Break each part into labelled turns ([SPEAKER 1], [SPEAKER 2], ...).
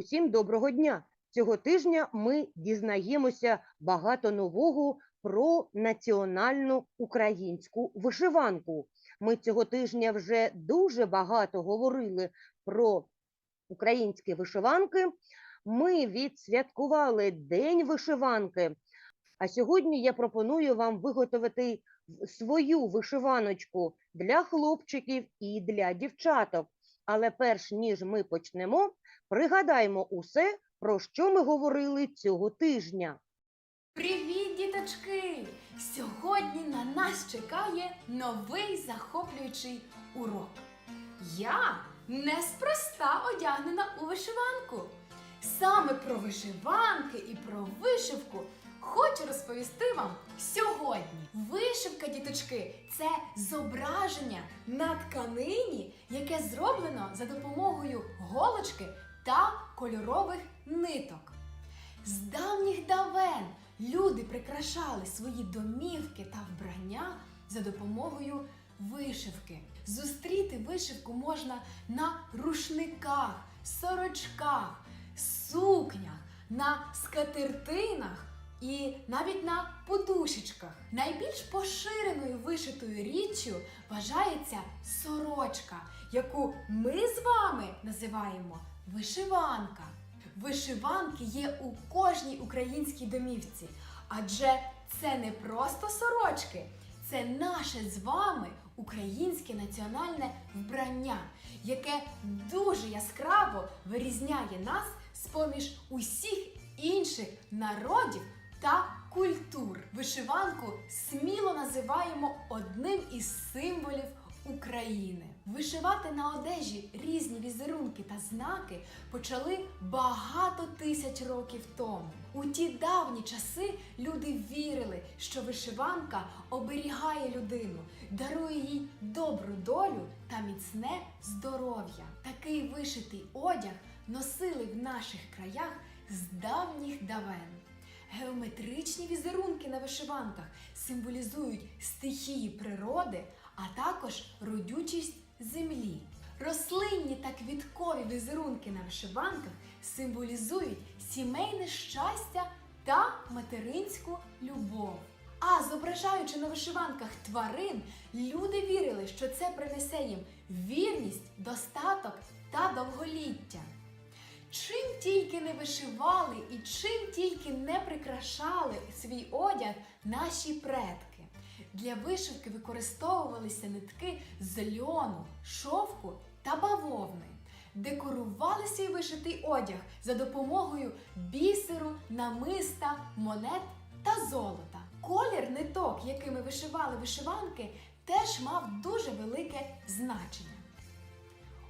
[SPEAKER 1] Усім доброго дня! Цього тижня ми дізнаємося багато нового про національну українську вишиванку. Ми цього тижня вже дуже багато говорили про українські вишиванки. Ми відсвяткували День вишиванки. А сьогодні я пропоную вам виготовити свою вишиваночку для хлопчиків і для дівчаток. Але перш ніж ми почнемо, пригадаємо усе, про що ми говорили цього тижня.
[SPEAKER 2] Привіт, діточки! Сьогодні на нас чекає новий захоплюючий урок. Я неспроста одягнена у вишиванку. Саме про вишиванки і про вишивку хочу розповісти вам сьогодні. Вишивка, діточки, це зображення на тканині, яке зроблено за допомогою голочки та кольорових ниток. З давніх давен люди прикрашали свої домівки та вбрання за допомогою вишивки. Зустріти вишивку можна на рушниках, сорочках, сукнях, на скатертинах і навіть на подушечках. Найбільш поширеною вишитою річчю вважається сорочка, яку ми з вами називаємо вишиванка. Вишиванки є у кожній українській домівці, адже це не просто сорочки, це наше з вами українське національне вбрання, яке дуже яскраво вирізняє нас з-поміж усіх інших народів та культур. Вишиванку сміло називаємо одним із символів України. Вишивати на одежі різні візерунки та знаки почали багато тисяч років тому. У ті давні часи люди вірили, що вишиванка оберігає людину, дарує їй добру долю та міцне здоров'я. Такий вишитий одяг носили в наших краях з давніх давен. Геометричні візерунки на вишиванках символізують стихії природи, а також родючість землі. Рослинні та квіткові візерунки на вишиванках символізують сімейне щастя та материнську любов. А зображаючи на вишиванках тварин, люди вірили, що це принесе їм вірність, достаток та довголіття. Чим тільки не вишивали і чим тільки не прикрашали свій одяг наші предки. Для вишивки використовувалися нитки з льону, шовку та бавовни. Декорували свій вишитий одяг за допомогою бісеру, намиста, монет та золота. Колір ниток, якими вишивали вишиванки, теж мав дуже велике значення.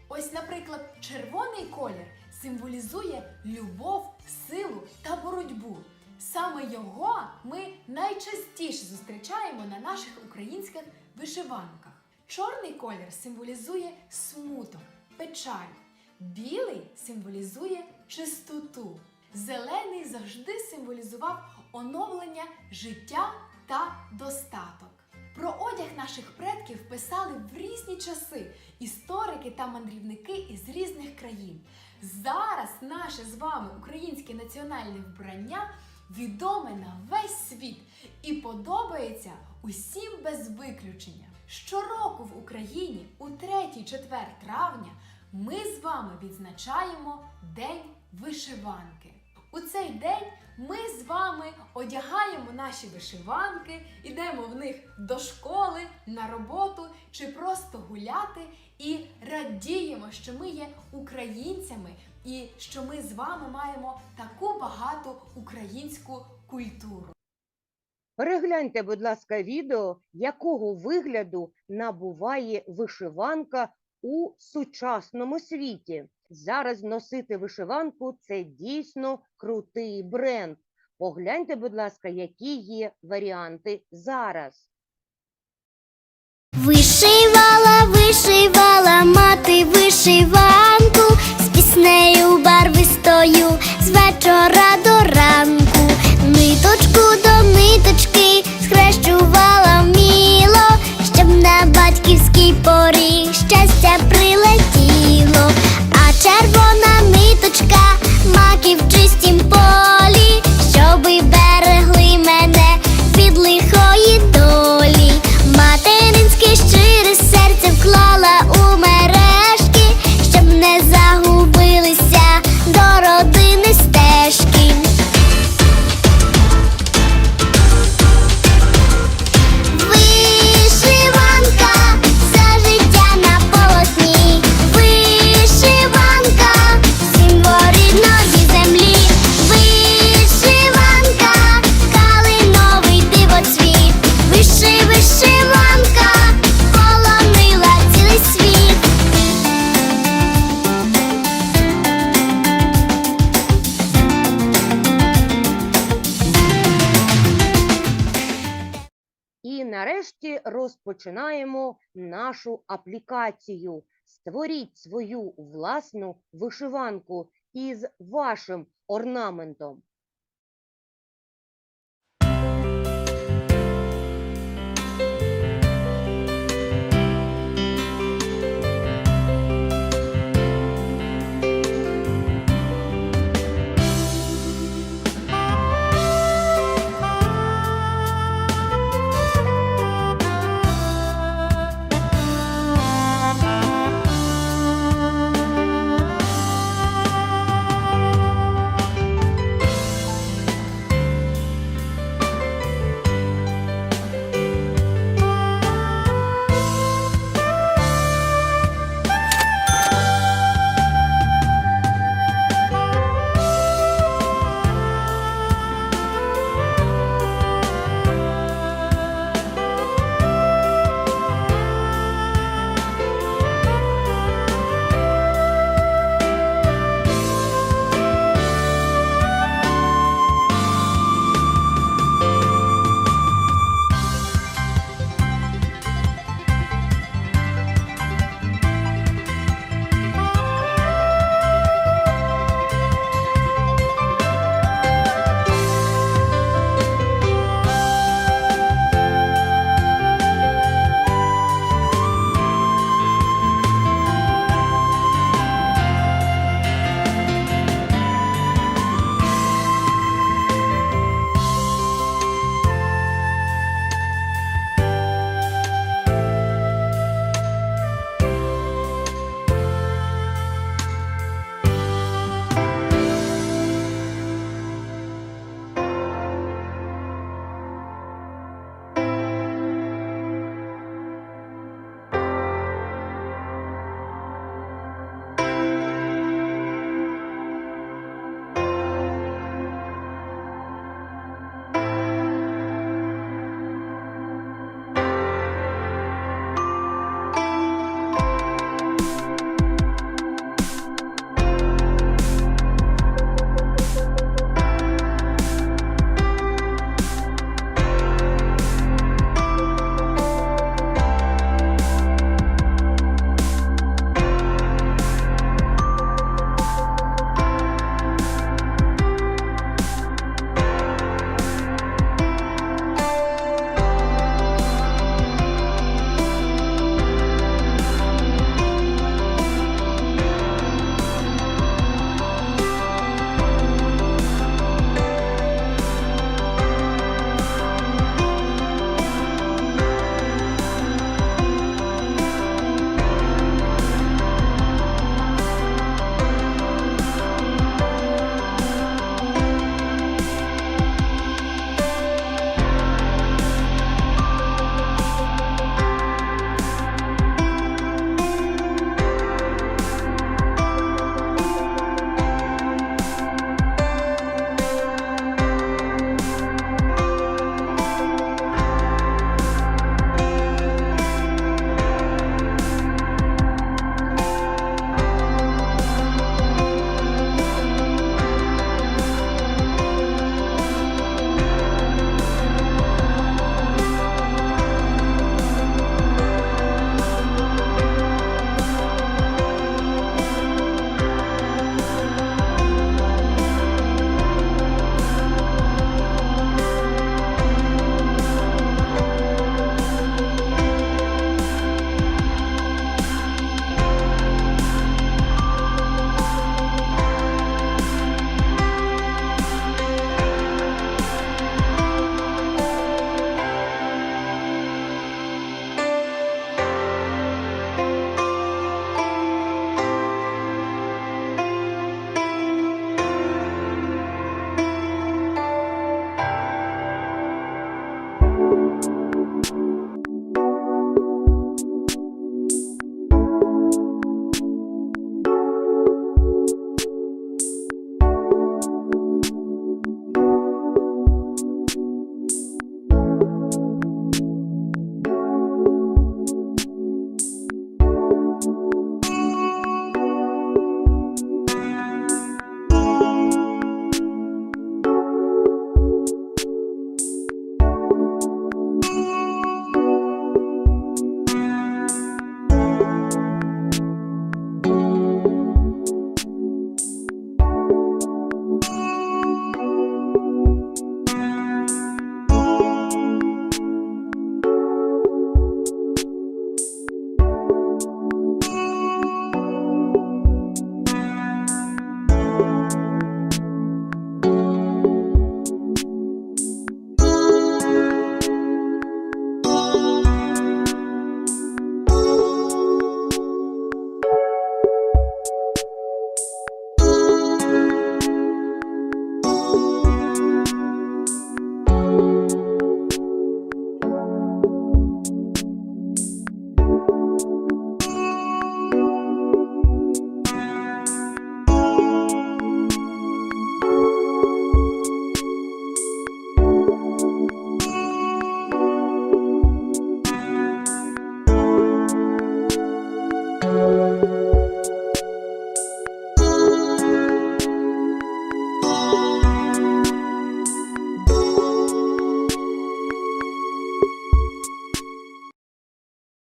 [SPEAKER 2] Ось, наприклад, червоний колір символізує любов, силу та боротьбу. Саме його ми найчастіше зустрічаємо на наших українських вишиванках. Чорний колір символізує смуток, печаль. Білий символізує чистоту. Зелений завжди символізував оновлення життя та достаток. Про одяг наших предків писали в різні часи історики та мандрівники із різних країн. Зараз наше з вами українське національне вбрання відоме на весь світ і подобається усім без виключення. Щороку в Україні у 3-4 травня ми з вами відзначаємо День вишиванки. У цей день ми з вами одягаємо наші вишиванки, ідемо в них до школи, на роботу чи просто гуляти і радіємо, що ми є українцями і що ми з вами маємо таку багату українську культуру.
[SPEAKER 1] Перегляньте, будь ласка, відео, якого вигляду набуває вишиванка у сучасному світі. Зараз носити вишиванку це дійсно крутий бренд. Погляньте, будь ласка, які є варіанти зараз.
[SPEAKER 3] Вишивала, вишивала мати вишиванку з піснею барвистою з вечора до ранку. Ниточку до ниточки схрещувала вміло, щоб на батьківський поріг щастя прилетіло.
[SPEAKER 1] Розпочинаємо нашу аплікацію. Створіть свою власну вишиванку із вашим орнаментом.